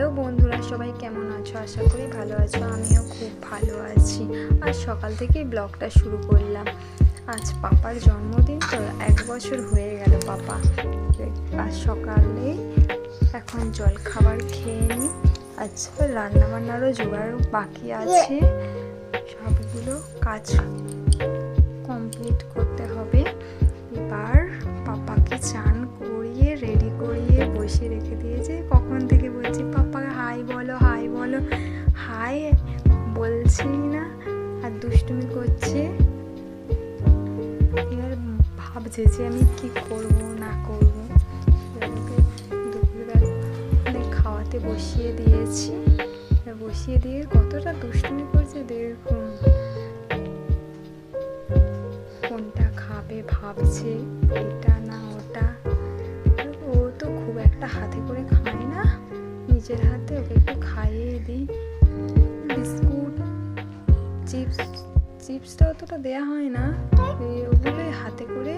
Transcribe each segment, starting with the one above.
Hello বন্ধুরা, সবাই কেমন আছো? আশা করি ভালো আছো, আমিও খুব ভালো আছি। আজ সকাল থেকেই ব্লগটা শুরু করলাম। আজ পাপার জন্মদিন, তো এক বছর হয়ে গেল পাপা। আজ সকালে এখন জল খাবার খেয়ে নিই আচ্ছা রান্না বান্নারও জোগাড় বাকি আছে। সবগুলো কাজ বলছেই না? আর দুষ্টুমি করছে? এবার ভাবছে যে আমি কি করব, না করব। দুপুরবেলা খাওয়াতে বসিয়ে দিয়েছি। বসিয়ে দিয়ে কতটা দুষ্টুমি করছে দেখুন। কোনটা খাবে ভাবছে, এটা না ওটা। ও তো খুব একটা হাতে করে খায় না। নিজের হাতে ওকে একটু খাইয়ে দিই। বিস্কুট চিপসটা অতটা দেওয়া হয় না। এই ওগুলোই হাতে করে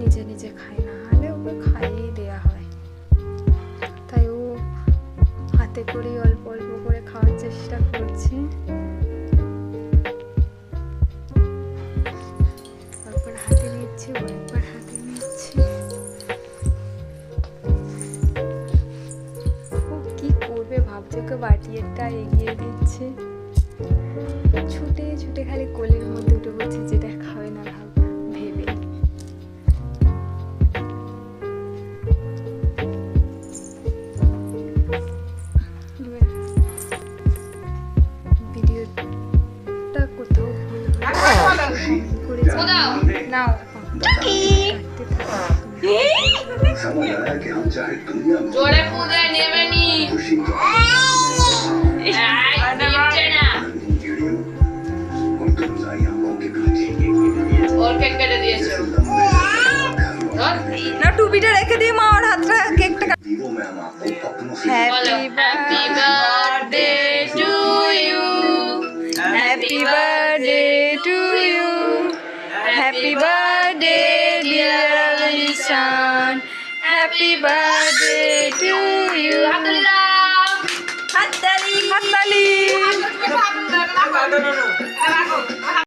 নিজে নিজে খায় না হলে ওকে খাইয়ে দেওয়া হয়। তাই ও হাতে করেই অল্প অল্প করে খাওয়ার চেষ্টা করছে। একবার হাতে নিচ্ছে একবার হাতে নিচ্ছে। ও কি করবে ভাবছে ওকে বাটিয়েরটা এগিয়ে দিচ্ছে। ছুটে ছুটে খালি কোলের মধ্যে উঠে বলছে যেটা খাবে না ভাব ভেবে। ভিডিওটা কোথাও নাও জোরে পূজা নেবেনি এটা রেখে দিয়ে মা আমার হাতটা কেকটা happy birthday to you happy birthday to you happy birthday dear son happy birthday to you